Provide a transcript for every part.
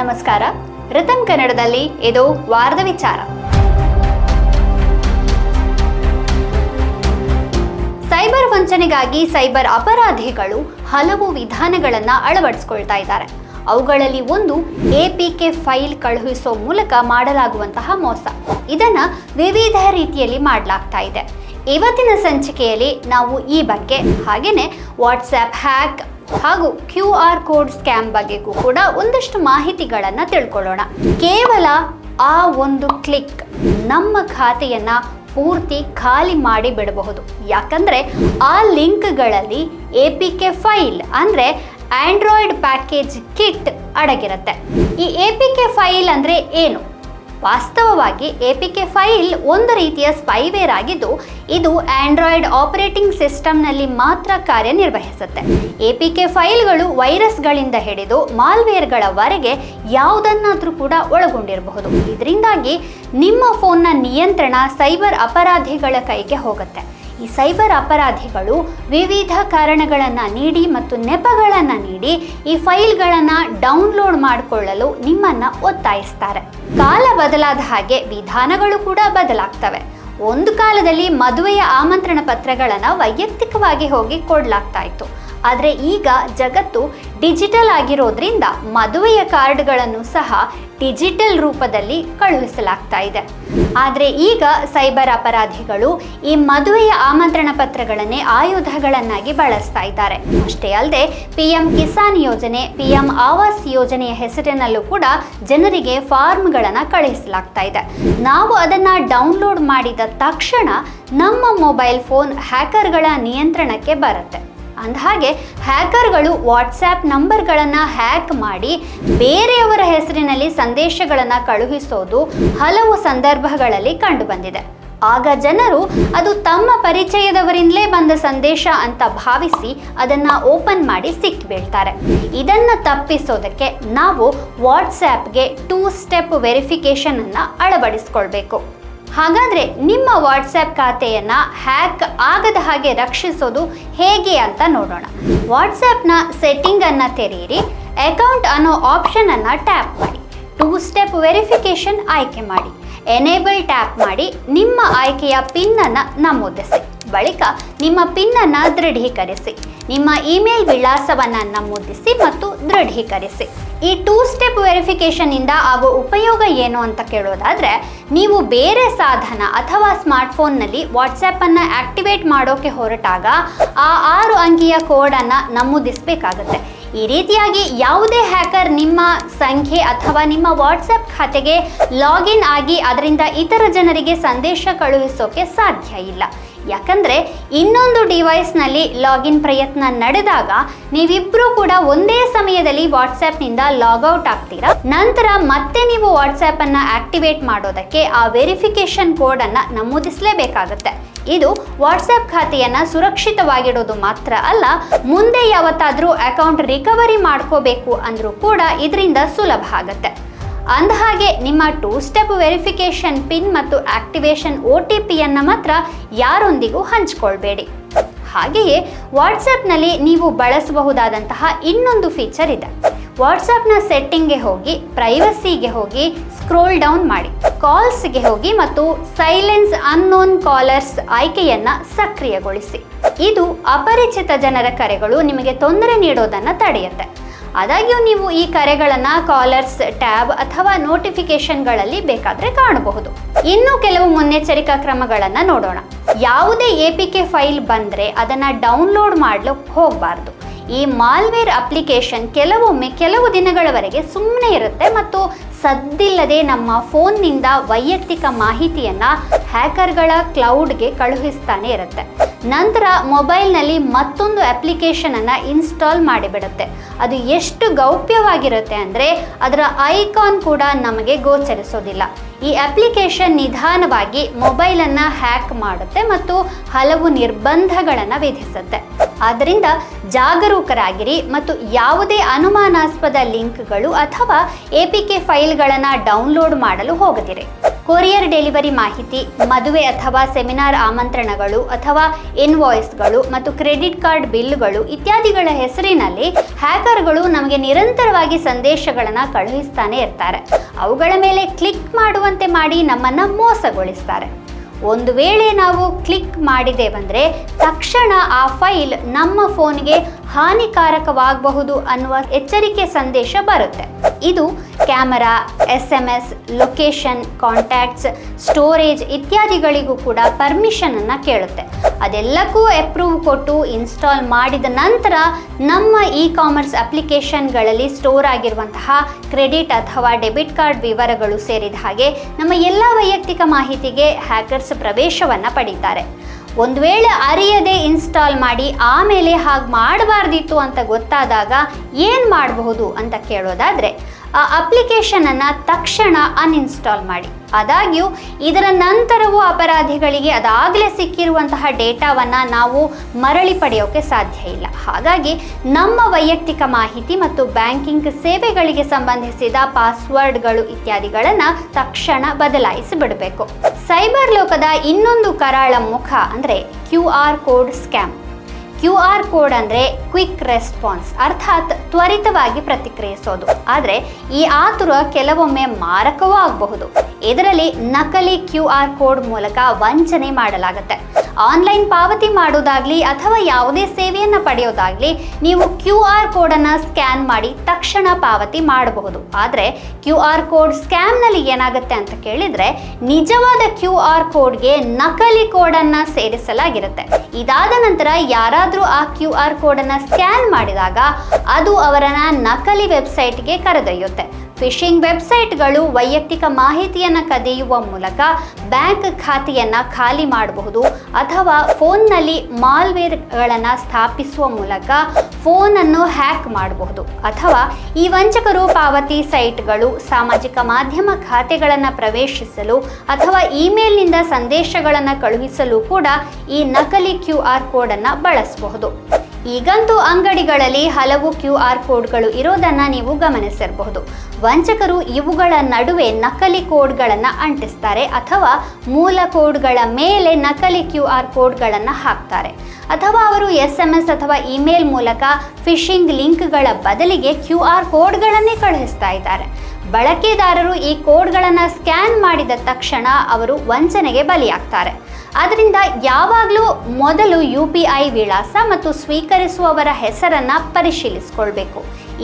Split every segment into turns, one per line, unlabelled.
ನಮಸ್ಕಾರ. ರಿತಮ್ ಕನ್ನಡದಲ್ಲಿ ಇದು ವಾರದ ವಿಚಾರ. ಸೈಬರ್ ವಂಚನೆಗಾಗಿ ಸೈಬರ್ ಅಪರಾಧಿಗಳು ಹಲವು ವಿಧಾನಗಳನ್ನು ಅಳವಡಿಸಿಕೊಳ್ತಾ ಇದ್ದಾರೆ. ಅವುಗಳಲ್ಲಿ ಒಂದು ಎಪಿಕೆ ಫೈಲ್ ಕಳುಹಿಸೋ ಮೂಲಕ ಮಾಡಲಾಗುವಂತಹ ಮೋಸ. ಇದನ್ನ ವಿವಿಧ ರೀತಿಯಲ್ಲಿ ಮಾಡಲಾಗ್ತಾ ಇದೆ. ಇವತ್ತಿನ ಸಂಚಿಕೆಯಲ್ಲಿ ನಾವು ಈ ಬಗ್ಗೆ ಹಾಗೆಯೇ ವಾಟ್ಸ್ಆ್ಯಪ್ ಹ್ಯಾಕ್ ಹಾಗೂ ಕ್ಯೂ ಆರ್ ಕೋಡ್ ಸ್ಕ್ಯಾಮ್ ಬಗ್ಗೆಗೂ ಕೂಡ ಒಂದಷ್ಟು ಮಾಹಿತಿಗಳನ್ನು ತಿಳ್ಕೊಳ್ಳೋಣ. ಕೇವಲ ಆ ಒಂದು ಕ್ಲಿಕ್ ನಮ್ಮ ಖಾತೆಯನ್ನು ಪೂರ್ತಿ ಖಾಲಿ ಮಾಡಿ ಬಿಡಬಹುದು. ಯಾಕಂದ್ರೆ ಆ ಲಿಂಕ್ಗಳಲ್ಲಿ ಎ ಪಿ ಕೆ ಫೈಲ್ ಅಂದ್ರೆ ಆಂಡ್ರಾಯ್ಡ್ ಪ್ಯಾಕೇಜ್ ಕಿಟ್ ಅಡಗಿರುತ್ತೆ. ಈ ಎ ಪಿ ಕೆ ಫೈಲ್ ಅಂದ್ರೆ ಏನು? ವಾಸ್ತವವಾಗಿ ಎ ಪಿ ಕೆ ಫೈಲ್ ಒಂದು ರೀತಿಯ ಸ್ಪೈವೇರ್ ಆಗಿದ್ದು, ಇದು ಆಂಡ್ರಾಯ್ಡ್ ಆಪರೇಟಿಂಗ್ ಸಿಸ್ಟಮ್ನಲ್ಲಿ ಮಾತ್ರ ಕಾರ್ಯನಿರ್ವಹಿಸುತ್ತೆ. ಎ ಪಿ ಕೆ ಫೈಲ್ಗಳು ವೈರಸ್ಗಳಿಂದ ಹಿಡಿದು ಮಾಲ್ವೇರ್ಗಳವರೆಗೆ ಯಾವುದನ್ನಾದರೂ ಕೂಡ ಒಳಗೊಂಡಿರಬಹುದು. ಇದರಿಂದಾಗಿ ನಿಮ್ಮ ಫೋನ್ನ ನಿಯಂತ್ರಣ ಸೈಬರ್ ಅಪರಾಧಿಗಳ ಕೈಗೆ ಹೋಗುತ್ತೆ. ಈ ಸೈಬರ್ ಅಪರಾಧಿಗಳು ವಿವಿಧ ಕಾರಣಗಳನ್ನು ನೀಡಿ ಮತ್ತು ನೆಪಗಳನ್ನು ನೀಡಿ ಈ ಫೈಲ್ಗಳನ್ನು ಡೌನ್ಲೋಡ್ ಮಾಡಿಕೊಳ್ಳಲು ನಿಮ್ಮನ್ನು ಒತ್ತಾಯಿಸ್ತಾರೆ. ಕಾಲ ಬದಲಾದ ಹಾಗೆ ವಿಧಾನಗಳು ಕೂಡ ಬದಲಾಗ್ತವೆ. ಒಂದು ಕಾಲದಲ್ಲಿ ಮದುವೆಯ ಆಮಂತ್ರಣ ಪತ್ರಗಳನ್ನು ವೈಯಕ್ತಿಕವಾಗಿ ಹೋಗಿ ಕೊಡಲಾಗ್ತಾ ಇತ್ತು. ಆದರೆ ಈಗ ಜಗತ್ತು ಡಿಜಿಟಲ್ ಆಗಿರೋದ್ರಿಂದ ಮದುವೆಯ ಕಾರ್ಡ್ಗಳನ್ನು ಸಹ ಡಿಜಿಟಲ್ ರೂಪದಲ್ಲಿ ಕಳುಹಿಸಲಾಗ್ತಾ ಇದೆ. ಆದರೆ ಈಗ ಸೈಬರ್ ಅಪರಾಧಿಗಳು ಈ ಮದುವೆಯ ಆಮಂತ್ರಣ ಪತ್ರಗಳನ್ನೇ ಆಯುಧಗಳನ್ನಾಗಿ ಬಳಸ್ತಾ ಇದ್ದಾರೆ. ಅಷ್ಟೇ ಅಲ್ಲದೆ ಪಿ ಕಿಸಾನ್ ಯೋಜನೆ ಪಿ ಎಂ ಆವಾಸ್ ಯೋಜನೆಯ ಹೆಸರಿನಲ್ಲೂ ಕೂಡ ಜನರಿಗೆ ಫಾರ್ಮ್ಗಳನ್ನು ಕಳುಹಿಸಲಾಗ್ತಾ ಇದೆ. ನಾವು ಅದನ್ನು ಡೌನ್ಲೋಡ್ ಮಾಡಿದ ತಕ್ಷಣ ನಮ್ಮ ಮೊಬೈಲ್ ಫೋನ್ ಹ್ಯಾಕರ್ಗಳ ನಿಯಂತ್ರಣಕ್ಕೆ ಬರುತ್ತೆ. ಅಂದಹಾಗೆ ಹ್ಯಾಕರ್ಗಳು ವಾಟ್ಸ್ಆ್ಯಪ್ ನಂಬರ್ಗಳನ್ನು ಹ್ಯಾಕ್ ಮಾಡಿ ಬೇರೆಯವರ ಹೆಸರಿನಲ್ಲಿ ಸಂದೇಶಗಳನ್ನು ಕಳುಹಿಸೋದು ಹಲವು ಸಂದರ್ಭಗಳಲ್ಲಿ ಕಂಡುಬಂದಿದೆ. ಆಗ ಜನರು ಅದು ತಮ್ಮ ಪರಿಚಯದವರಿಂದಲೇ ಬಂದ ಸಂದೇಶ ಅಂತ ಭಾವಿಸಿ ಅದನ್ನು ಓಪನ್ ಮಾಡಿ ಸಿಕ್ಕಿಬೀಳ್ತಾರೆ ಇದನ್ನು ತಪ್ಪಿಸೋದಕ್ಕೆ ನಾವು ವಾಟ್ಸ್ಆ್ಯಪ್ಗೆ ಟೂ ಸ್ಟೆಪ್ ವೆರಿಫಿಕೇಷನನ್ನು ಅಳವಡಿಸ್ಕೊಳ್ಬೇಕು. ಹಾಗಾದ್ರೆ ನಿಮ್ಮ ವಾಟ್ಸ್ಆ್ಯಪ್ ಖಾತೆಯನ್ನ ಹ್ಯಾಕ್ ಆಗದ ಹಾಗೆ ರಕ್ಷಿಸೋದು ಹೇಗೆ ಅಂತ ನೋಡೋಣ. ವಾಟ್ಸ್ಆ್ಯಪ್ನ ಸೆಟ್ಟಿಂಗ್ ಅನ್ನ ತೆರೆಯಿರಿ ಅಕೌಂಟ್ ಅನ್ನೋ ಆಪ್ಷನ್ ಅನ್ನ ಟ್ಯಾಪ್ ಮಾಡಿ ಟೂ ಸ್ಟೆಪ್ ವೆರಿಫಿಕೇಶನ್ ಆಯ್ಕೆ ಮಾಡಿ ಎನೇಬಲ್ ಟ್ಯಾಪ್ ಮಾಡಿ, ನಿಮ್ಮ ಆಯ್ಕೆಯ ಪಿನ್ ಅನ್ನ ನಮೂದಿಸಿ. ಬಳಿಕ ನಿಮ್ಮ ಪಿನ್ ಅನ್ನು ದೃಢೀಕರಿಸಿ. ನಿಮ್ಮ ಇಮೇಲ್ ವಿಳಾಸವನ್ನು ನಮೂದಿಸಿ ಮತ್ತು ದೃಢೀಕರಿಸಿ. ಈ ಟೂ ಸ್ಟೆಪ್ ವೆರಿಫಿಕೇಶನ್ ಇಂದ ಆಗೋ ಉಪಯೋಗ ಏನು ಅಂತ ಕೇಳೋದಾದ್ರೆ, ನೀವು ಬೇರೆ ಸಾಧನ ಅಥವಾ ಸ್ಮಾರ್ಟ್ಫೋನ್ನಲ್ಲಿ ವಾಟ್ಸಪ್ಪನ್ನು ಆಕ್ಟಿವೇಟ್ ಮಾಡೋಕೆ ಹೊರಟಾಗ ಆ ಆರು ಅಂಕಿಯ ಕೋಡನ್ನು ನಮೂದಿಸಬೇಕಾಗುತ್ತೆ. ಈ ರೀತಿಯಾಗಿ ಯಾವುದೇ ಹ್ಯಾಕರ್ ನಿಮ್ಮ ಸಂಖ್ಯೆ ಅಥವಾ ನಿಮ್ಮ ವಾಟ್ಸಪ್ ಖಾತೆಗೆ ಲಾಗಿನ್ ಆಗಿ ಅದರಿಂದ ಇತರ ಜನರಿಗೆ ಸಂದೇಶ ಕಳುಹಿಸೋಕೆ ಸಾಧ್ಯ ಇಲ್ಲ. ಯಾಕಂದ್ರೆ ಇನ್ನೊಂದು ಡಿವೈಸ್ನಲ್ಲಿ ಲಾಗಿನ್ ಪ್ರಯತ್ನ ನಡೆದಾಗ ನೀವಿಬ್ಬರೂ ಕೂಡ ಒಂದೇ ಸಮಯದಲ್ಲಿ ವಾಟ್ಸ್ಆ್ಯಪ್ನಿಂದ ಲಾಗೌಟ್ ಆಗ್ತೀರಾ? ನಂತರ ಮತ್ತೆ ನೀವು ವಾಟ್ಸ್ಆ್ಯಪನ್ನು ಆಕ್ಟಿವೇಟ್ ಮಾಡೋದಕ್ಕೆ ಆ ವೆರಿಫಿಕೇಶನ್ ಕೋಡನ್ನು ನಮೂದಿಸಲೇಬೇಕಾಗುತ್ತೆ. ಇದು ವಾಟ್ಸ್ಆ್ಯಪ್ ಖಾತೆಯನ್ನು ಸುರಕ್ಷಿತವಾಗಿಡೋದು ಮಾತ್ರ ಅಲ್ಲ, ಮುಂದೆ ಯಾವತ್ತಾದರೂ ಅಕೌಂಟ್ ರಿಕವರಿ ಮಾಡ್ಕೋಬೇಕು ಅಂದರೂ ಕೂಡ ಇದರಿಂದ ಸುಲಭ ಆಗುತ್ತೆ. ಅಂದಹಾಗೆ ನಿಮ್ಮ ಟೂ ಸ್ಟೆಪ್ ವೆರಿಫಿಕೇಶನ್ ಪಿನ್ ಮತ್ತು ಆಕ್ಟಿವೇಶನ್ ಒ ಟಿ ಪಿಯನ್ನು ಮಾತ್ರ ಯಾರೊಂದಿಗೂ ಹಂಚಿಕೊಳ್ಬೇಡಿ. ಹಾಗೆಯೇ ವಾಟ್ಸಪ್ನಲ್ಲಿ ನೀವು ಬಳಸಬಹುದಾದಂತಹ ಇನ್ನೊಂದು ಫೀಚರ್ ಇದೆ. ವಾಟ್ಸಪ್ನ ಸೆಟ್ಟಿಂಗ್ಗೆ ಹೋಗಿ ಪ್ರೈವಸಿಗೆ ಹೋಗಿ ಸ್ಕ್ರೋಲ್ ಡೌನ್ ಮಾಡಿ. ಕಾಲ್ಸ್ಗೆ ಹೋಗಿ ಮತ್ತು ಸೈಲೆನ್ಸ್ ಅನ್ನೋನ್ ಕಾಲರ್ಸ್ ಆಯ್ಕೆಯನ್ನು ಸಕ್ರಿಯಗೊಳಿಸಿ. ಇದು ಅಪರಿಚಿತ ಜನರ ಕರೆಗಳು ನಿಮಗೆ ತೊಂದರೆ ನೀಡೋದನ್ನು ತಡೆಯುತ್ತೆ. ಆದಾಗ್ಯೂ ನೀವು ಈ ಕರೆಗಳನ್ನು ಕಾಲರ್ಸ್ ಟ್ಯಾಬ್ ಅಥವಾ ನೋಟಿಫಿಕೇಶನ್ಗಳಲ್ಲಿ ಬೇಕಾದರೆ ಕಾಣಬಹುದು. ಇನ್ನು ಕೆಲವು ಮುನ್ನೆಚ್ಚರಿಕಾ ಕ್ರಮಗಳನ್ನು ನೋಡೋಣ. ಯಾವುದೇ ಎ ಪಿ ಕೆ ಫೈಲ್ ಬಂದರೆ ಅದನ್ನು ಡೌನ್ಲೋಡ್ ಮಾಡಲು ಹೋಗಬಾರ್ದು. ಈ ಮಾಲ್ವೇರ್ ಅಪ್ಲಿಕೇಶನ್ ಕೆಲವೊಮ್ಮೆ ಕೆಲವು ದಿನಗಳವರೆಗೆ ಸುಮ್ಮನೆ ಇರುತ್ತೆ ಮತ್ತು ಸದ್ದಿಲ್ಲದೆ ನಮ್ಮ ಫೋನ್ನಿಂದ ವೈಯಕ್ತಿಕ ಮಾಹಿತಿಯನ್ನು ಹ್ಯಾಕರ್ಗಳ ಕ್ಲೌಡ್ಗೆ ಕಳುಹಿಸ್ತಾನೆ ಇರುತ್ತೆ. ನಂತರ ಮೊಬೈಲ್ನಲ್ಲಿ ಮತ್ತೊಂದು ಅಪ್ಲಿಕೇಶನನ್ನು ಇನ್ಸ್ಟಾಲ್ ಮಾಡಿಬಿಡುತ್ತೆ. ಅದು ಎಷ್ಟು ಗೌಪ್ಯವಾಗಿರುತ್ತೆ ಅಂದರೆ ಅದರ ಐಕಾನ್ ಕೂಡ ನಮಗೆ ಗೋಚರಿಸೋದಿಲ್ಲ. ಈ ಅಪ್ಲಿಕೇಶನ್ ನಿಧಾನವಾಗಿ ಮೊಬೈಲನ್ನು ಹ್ಯಾಕ್ ಮಾಡುತ್ತೆ ಮತ್ತು ಹಲವು ನಿರ್ಬಂಧಗಳನ್ನು ವಿಧಿಸುತ್ತೆ. ಆದ್ದರಿಂದ ಜಾಗರೂಕರಾಗಿರಿ ಮತ್ತು ಯಾವುದೇ ಅನುಮಾನಾಸ್ಪದ ಲಿಂಕ್ಗಳು ಅಥವಾ ಎ ಪಿ ಕೆ ಫೈಲ್ಗಳನ್ನು ಡೌನ್ಲೋಡ್ ಮಾಡಲು ಹೋಗದಿರಿ. ಕೊರಿಯರ್ ಡೆಲಿವರಿ ಮಾಹಿತಿ, ಮದುವೆ ಅಥವಾ ಸೆಮಿನಾರ್ ಆಮಂತ್ರಣಗಳು ಅಥವಾ ಇನ್ವಾಯ್ಸ್ಗಳು ಮತ್ತು ಕ್ರೆಡಿಟ್ ಕಾರ್ಡ್ ಬಿಲ್ಗಳು ಇತ್ಯಾದಿಗಳ ಹೆಸರಿನಲ್ಲಿ ಹ್ಯಾಕರ್ಗಳು ನಮಗೆ ನಿರಂತರವಾಗಿ ಸಂದೇಶಗಳನ್ನು ಕಳುಹಿಸ್ತಾನೆ ಇರ್ತಾರೆ. ಅವುಗಳ ಮೇಲೆ ಕ್ಲಿಕ್ ಮಾಡುವಂತೆ ಮಾಡಿ ನಮ್ಮನ್ನು ಮೋಸಗೊಳಿಸ್ತಾರೆ. ಒಂದು ವೇಳೆ ನಾವು ಕ್ಲಿಕ್ ಮಾಡಿದೇವಂದರೆ ತಕ್ಷಣ ಆ ಫೈಲ್ ನಮ್ಮ ಫೋನ್ಗೆ ಹಾನಿಕಾರಕವಾಗಬಹುದು ಅನ್ನುವ ಎಚ್ಚರಿಕೆ ಸಂದೇಶ ಬರುತ್ತೆ. ಇದು camera S M S location contacts storage ಇತ್ಯಾದಿಗಳಿಗೂ ಕೂಡ ಪರ್ಮಿಷನನ್ನು ಕೇಳುತ್ತೆ. ಅದೆಲ್ಲಕ್ಕೂ ಅಪ್ರೂವ್ ಕೊಟ್ಟು ಇನ್ಸ್ಟಾಲ್ ಮಾಡಿದ ನಂತರ ನಮ್ಮ ಇ ಕಾಮರ್ಸ್ ಅಪ್ಲಿಕೇಶನ್ಗಳಲ್ಲಿ ಸ್ಟೋರ್ ಆಗಿರುವಂತಹ ಕ್ರೆಡಿಟ್ ಅಥವಾ ಡೆಬಿಟ್ ಕಾರ್ಡ್ ವಿವರಗಳು ಸೇರಿದ ಹಾಗೆ ನಮ್ಮ ಎಲ್ಲ ವೈಯಕ್ತಿಕ ಮಾಹಿತಿಗೆ ಹ್ಯಾಕರ್ಸ್ ಪ್ರವೇಶವನ್ನು ಪಡೀತಾರೆ. ಒಂದು ವೇಳೆ ಅರಿಯದೆ ಇನ್ಸ್ಟಾಲ್ ಮಾಡಿ ಆಮೇಲೆ ಹಾಗೆ ಮಾಡಬಾರ್ದಿತ್ತು ಅಂತ ಗೊತ್ತಾದಾಗ ಏನು ಮಾಡಬಹುದು ಅಂತ ಕೇಳೋದಾದರೆ ಆ ಅಪ್ಲಿಕೇಶನನ್ನು ತಕ್ಷಣ ಅನ್ಇನ್ಸ್ಟಾಲ್ ಮಾಡಿ. ಆದಾಗ್ಯೂ, ಇದರ ನಂತರವೂ ಅಪರಾಧಿಗಳಿಗೆ ಅದಾಗಲೇ ಸಿಕ್ಕಿರುವಂತಹ ಡೇಟಾವನ್ನು ನಾವು ಮರಳಿ ಪಡೆಯೋಕೆ ಸಾಧ್ಯ ಇಲ್ಲ. ಹಾಗಾಗಿ, ನಮ್ಮ ವೈಯಕ್ತಿಕ ಮಾಹಿತಿ ಮತ್ತು ಬ್ಯಾಂಕಿಂಗ್ ಸೇವೆಗಳಿಗೆ ಸಂಬಂಧಿಸಿದ ಪಾಸ್ವರ್ಡ್ಗಳು ಇತ್ಯಾದಿಗಳನ್ನು ತಕ್ಷಣ ಬದಲಾಯಿಸಿ ಬಿಡಬೇಕು ಸೈಬರ್ ಲೋಕದ ಇನ್ನೊಂದು ಕರಾಳ ಮುಖ ಅಂದರೆ Q R code scam. Q R code ಅಂದರೆ ಕ್ವಿಕ್ ರೆಸ್ಪಾನ್ಸ್, ಅರ್ಥಾತ್ ತ್ವರಿತವಾಗಿ ಪ್ರತಿಕ್ರಿಯಿಸೋದು. ಆದರೆ ಈ ಆತುರ ಕೆಲವೊಮ್ಮೆ ಮಾರಕವೂ ಆಗಬಹುದು. ಇದರಲ್ಲಿ ನಕಲಿ ಕ್ಯೂ ಆರ್ ಕೋಡ್ ಮೂಲಕ ವಂಚನೆ ಮಾಡಲಾಗುತ್ತೆ. ಆನ್ಲೈನ್ ಪಾವತಿ ಮಾಡೋದಾಗ್ಲಿ ಅಥವಾ ಯಾವುದೇ ಸೇವೆಯನ್ನು ಪಡೆಯೋದಾಗ್ಲಿ ನೀವು ಕ್ಯೂ ಆರ್ ಕೋಡನ್ನು ಸ್ಕ್ಯಾನ್ ಮಾಡಿ ತಕ್ಷಣ ಪಾವತಿ ಮಾಡಬಹುದು. ಆದರೆ ಕ್ಯೂ ಆರ್ ಕೋಡ್ ಸ್ಕ್ಯಾಮ್ನಲ್ಲಿ ಏನಾಗುತ್ತೆ ಅಂತ ಕೇಳಿದರೆ ನಿಜವಾದ ಕ್ಯೂ ಆರ್ ಕೋಡ್ಗೆ ನಕಲಿ ಕೋಡನ್ನು ಸೇರಿಸಲಾಗಿರುತ್ತೆ. ಇದಾದ ನಂತರ ಯಾರಾದರೂ ಆ ಕ್ಯೂ ಆರ್ ಕೋಡನ್ನು ಸ್ಕ್ಯಾನ್ ಮಾಡಿದಾಗ ಅದು ಅವರನ್ನು ನಕಲಿ ವೆಬ್ಸೈಟ್ಗೆ ಕರೆದೊಯ್ಯುತ್ತೆ. ಫಿಶಿಂಗ್ ವೆಬ್ಸೈಟ್ಗಳು ವೈಯಕ್ತಿಕ ಮಾಹಿತಿಯನ್ನು ಕದಿಯುವ ಮೂಲಕ ಬ್ಯಾಂಕ್ ಖಾತೆಯನ್ನು ಖಾಲಿ ಮಾಡಬಹುದು ಅಥವಾ ಫೋನ್ನಲ್ಲಿ ಮಾಲ್ವೇರ್ಗಳನ್ನು ಸ್ಥಾಪಿಸುವ ಮೂಲಕ ಫೋನನ್ನು ಹ್ಯಾಕ್ ಮಾಡಬಹುದು. ಅಥವಾ ಈ ವಂಚಕರು ಪಾವತಿ ಸೈಟ್ಗಳು ಸಾಮಾಜಿಕ ಮಾಧ್ಯಮ ಖಾತೆಗಳನ್ನು ಪ್ರವೇಶಿಸಲು ಅಥವಾ ಇಮೇಲ್ನಿಂದ ಸಂದೇಶಗಳನ್ನು ಕಳುಹಿಸಲು ಕೂಡ ಈ ನಕಲಿ ಕ್ಯೂ ಆರ್ ಕೋಡನ್ನು ಬಳಸಬಹುದು. ಈಗಂತೂ ಅಂಗಡಿಗಳಲ್ಲಿ ಹಲವು ಕ್ಯೂ ಆರ್ ಕೋಡ್ಗಳು ಇರೋದನ್ನು ನೀವು ಗಮನಿಸಿರಬಹುದು. ವಂಚಕರು ಇವುಗಳ ನಡುವೆ ನಕಲಿ ಕೋಡ್ಗಳನ್ನು ಅಂಟಿಸ್ತಾರೆ ಅಥವಾ ಮೂಲ ಕೋಡ್ಗಳ ಮೇಲೆ ನಕಲಿ ಕ್ಯೂ ಆರ್ ಕೋಡ್ಗಳನ್ನು ಹಾಕ್ತಾರೆ. ಅಥವಾ ಅವರು ಎಸ್ ಎಂ ಎಸ್ ಅಥವಾ ಇಮೇಲ್ ಮೂಲಕ ಫಿಶಿಂಗ್ ಲಿಂಕ್ಗಳ ಬದಲಿಗೆ ಕ್ಯೂ ಆರ್ ಕೋಡ್ಗಳನ್ನೇ ಕಳುಹಿಸ್ತಾ ಇದ್ದಾರೆ. ಬಳಕೆದಾರರು ಈ ಕೋಡ್ಗಳನ್ನು ಸ್ಕ್ಯಾನ್ ಮಾಡಿದ ತಕ್ಷಣ ಅವರು ವಂಚನೆಗೆ ಬಲಿಯಾಗ್ತಾರೆ. ಆದ್ದರಿಂದ ಯಾವಾಗಲೂ ಮೊದಲು ಯು ಪಿ ಐ ವಿಳಾಸ ಮತ್ತು ಸ್ವೀಕರಿಸುವವರ ಹೆಸರನ್ನು ಪರಿಶೀಲಿಸಿಕೊಳ್ಬೇಕು.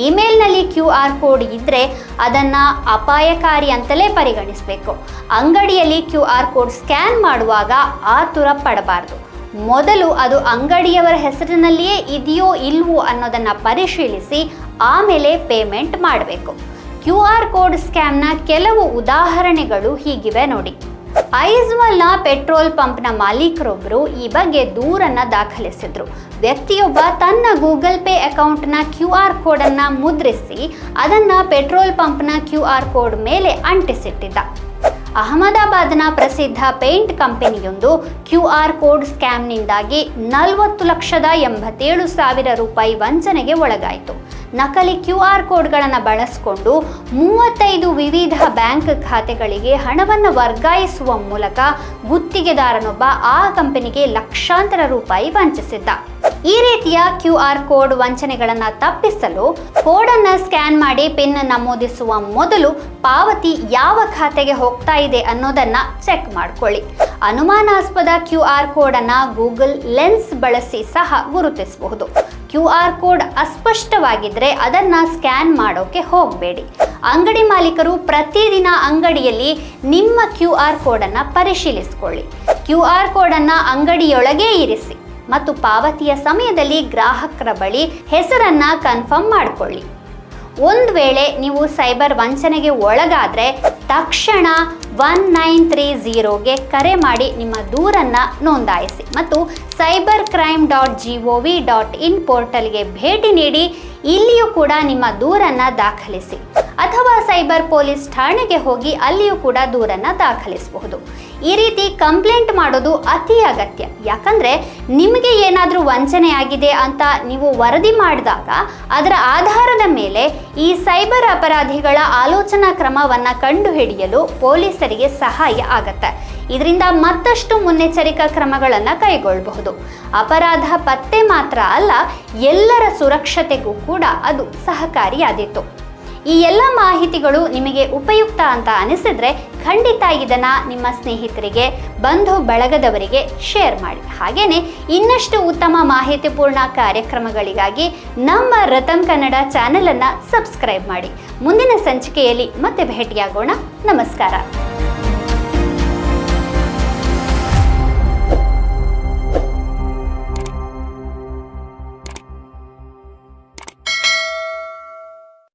ಇಮೇಲ್ನಲ್ಲಿ ಕ್ಯೂ ಆರ್ ಕೋಡ್ ಇದ್ದರೆ ಅದನ್ನು ಅಪಾಯಕಾರಿ ಅಂತಲೇ ಪರಿಗಣಿಸಬೇಕು. ಅಂಗಡಿಯಲ್ಲಿ ಕ್ಯೂ ಆರ್ ಕೋಡ್ ಸ್ಕ್ಯಾನ್ ಮಾಡುವಾಗ ಆತುರ ಪಡಬಾರ್ದು. ಮೊದಲು ಅದು ಅಂಗಡಿಯವರ ಹೆಸರಿನಲ್ಲಿಯೇ ಇದೆಯೋ ಇಲ್ವೋ ಅನ್ನೋದನ್ನು ಪರಿಶೀಲಿಸಿ ಆಮೇಲೆ ಪೇಮೆಂಟ್ ಮಾಡಬೇಕು. ಕ್ಯೂ ಆರ್ ಕೋಡ್ ಸ್ಕ್ಯಾಮ್ನ ಕೆಲವು ಉದಾಹರಣೆಗಳು ಹೀಗಿವೆ ನೋಡಿ. ಐಸ್ವಾಲ್ನ ಪೆಟ್ರೋಲ್ ಪಂಪ್ನ ಮಾಲೀಕರೊಬ್ಬರು ಈ ಬಗ್ಗೆ ದೂರನ್ನು ದಾಖಲಿಸಿದ್ರು. ವ್ಯಕ್ತಿಯೊಬ್ಬ ತನ್ನ ಗೂಗಲ್ ಪೇ ಅಕೌಂಟ್ನ ಕ್ಯೂ ಆರ್ ಕೋಡನ್ನು ಮುದ್ರಿಸಿ ಅದನ್ನು ಪೆಟ್ರೋಲ್ ಪಂಪ್ನ ಕ್ಯೂ ಆರ್ ಕೋಡ್ ಮೇಲೆ ಅಂಟಿಸಿಟ್ಟಿದ್ದ. ಅಹಮದಾಬಾದ್ನ ಪ್ರಸಿದ್ಧ ಪೇಂಟ್ ಕಂಪನಿಯೊಂದು ಕ್ಯೂ ಆರ್ ಕೋಡ್ ಸ್ಕ್ಯಾಮ್ನಿಂದಾಗಿ ನಲವತ್ತು ಲಕ್ಷದ ಎಂಬತ್ತೇಳು ಸಾವಿರ ರೂಪಾಯಿ ವಂಚನೆಗೆ ಒಳಗಾಯಿತು. ನಕಲಿ ಕ್ಯೂ ಆರ್ ಕೋಡ್ಗಳನ್ನು ಬಳಸಿಕೊಂಡು ಮೂವತ್ತೈದು ವಿವಿಧ ಬ್ಯಾಂಕ್ ಖಾತೆಗಳಿಗೆ ಹಣವನ್ನು ವರ್ಗಾಯಿಸುವ ಮೂಲಕ ಗುತ್ತಿಗೆದಾರನೊಬ್ಬ ಆ ಕಂಪನಿಗೆ ಲಕ್ಷಾಂತರ ರೂಪಾಯಿ ವಂಚಿಸಿದ್ದ. ಈ ರೀತಿಯ ಕ್ಯೂ ಆರ್ ಕೋಡ್ ವಂಚನೆಗಳನ್ನು ತಪ್ಪಿಸಲು ಕೋಡನ್ನು ಸ್ಕ್ಯಾನ್ ಮಾಡಿ ಪಿನ್ ನಮೂದಿಸುವ ಮೊದಲು ಪಾವತಿ ಯಾವ ಖಾತೆಗೆ ಹೋಗ್ತಾ ಇದೆ ಅನ್ನೋದನ್ನು ಚೆಕ್ ಮಾಡಿಕೊಳ್ಳಿ. ಅನುಮಾನಾಸ್ಪದ ಕ್ಯೂ ಆರ್ ಕೋಡನ್ನು ಗೂಗಲ್ ಲೆನ್ಸ್ ಬಳಸಿ ಸಹ ಗುರುತಿಸಬಹುದು. ಕ್ಯೂ ಆರ್ ಕೋಡ್ ಅಸ್ಪಷ್ಟವಾಗಿದ್ದರೆ ಅದನ್ನು ಸ್ಕ್ಯಾನ್ ಮಾಡೋಕ್ಕೆ ಹೋಗಬೇಡಿ. ಅಂಗಡಿ ಮಾಲೀಕರು ಪ್ರತಿದಿನ ಅಂಗಡಿಯಲ್ಲಿ ನಿಮ್ಮ ಕ್ಯೂ ಆರ್ ಕೋಡನ್ನು ಪರಿಶೀಲಿಸಿಕೊಳ್ಳಿ. ಕ್ಯೂ ಆರ್ ಕೋಡನ್ನು ಅಂಗಡಿಯೊಳಗೇ ಇರಿಸಿ ಮತ್ತು ಪಾವತಿಯ ಸಮಯದಲ್ಲಿ ಗ್ರಾಹಕರ ಬಳಿ ಹೆಸರನ್ನು ಕನ್ಫರ್ಮ್ ಮಾಡಿಕೊಳ್ಳಿ. ಒಂದು ವೇಳೆ ನೀವು ಸೈಬರ್ ವಂಚನೆಗೆ ಒಳಗಾದರೆ ತಕ್ಷಣ ಒನ್ ನೈನ್ ತ್ರೀ ಝೀರೋಗೆ ಕರೆ ಮಾಡಿ ನಿಮ್ಮ ದೂರನ್ನು ನೋಂದಾಯಿಸಿ ಮತ್ತು cyber crime dot G O V dot in ಪೋರ್ಟಲ್ಗೆ ಭೇಟಿ ನೀಡಿ, ಇಲ್ಲಿಯೂ ಕೂಡ ನಿಮ್ಮ ದೂರನ್ನು ದಾಖಲಿಸಿ. ಅಥವಾ ಸೈಬರ್ ಪೊಲೀಸ್ ಠಾಣೆಗೆ ಹೋಗಿ ಅಲ್ಲಿಯೂ ಕೂಡ ದೂರನ್ನು ದಾಖಲಿಸಬಹುದು. ಈ ರೀತಿ ಕಂಪ್ಲೇಂಟ್ ಮಾಡೋದು ಅತಿ ಅಗತ್ಯ. ಯಾಕಂದರೆ ನಿಮಗೆ ಏನಾದರೂ ವಂಚನೆ ಆಗಿದೆ ಅಂತ ನೀವು ವರದಿ ಮಾಡಿದಾಗ, ಅದರ ಆಧಾರದ ಮೇಲೆ ಈ ಸೈಬರ್ ಅಪರಾಧಿಗಳ ಆಲೋಚನಾ ಕ್ರಮವನ್ನು ಕಂಡುಹಿಡಿಯಲು ಪೊಲೀಸರಿಗೆ ಸಹಾಯ ಆಗತ್ತೆ. ಇದರಿಂದ ಮತ್ತಷ್ಟು ಮುನ್ನೆಚ್ಚರಿಕಾ ಕ್ರಮಗಳನ್ನು ಕೈಗೊಳ್ಳಬಹುದು ಅಪರಾಧ ಪತ್ತೆ ಮಾತ್ರ ಅಲ್ಲ, ಎಲ್ಲರ ಸುರಕ್ಷತೆಗೂ ಕೂಡ ಅದು ಸಹಕಾರಿಯಾದೀತು. ಈ ಎಲ್ಲ ಮಾಹಿತಿಗಳು ನಿಮಗೆ ಉಪಯುಕ್ತ ಅಂತ ಅನಿಸಿದ್ರೆ ಖಂಡಿತ ಇದನ್ನು ನಿಮ್ಮ ಸ್ನೇಹಿತರಿಗೆ, ಬಂಧು ಬಳಗದವರಿಗೆ ಶೇರ್ ಮಾಡಿ. ಹಾಗೆಯೇ ಇನ್ನಷ್ಟು ಉತ್ತಮ ಮಾಹಿತಿಪೂರ್ಣ ಕಾರ್ಯಕ್ರಮಗಳಿಗಾಗಿ ನಮ್ಮ ರತನ್ ಕನ್ನಡ ಚಾನಲನ್ನು ಸಬ್ಸ್ಕ್ರೈಬ್ ಮಾಡಿ. ಮುಂದಿನ ಸಂಚಿಕೆಯಲ್ಲಿ ಮತ್ತೆ ಭೇಟಿಯಾಗೋಣ. ನಮಸ್ಕಾರ.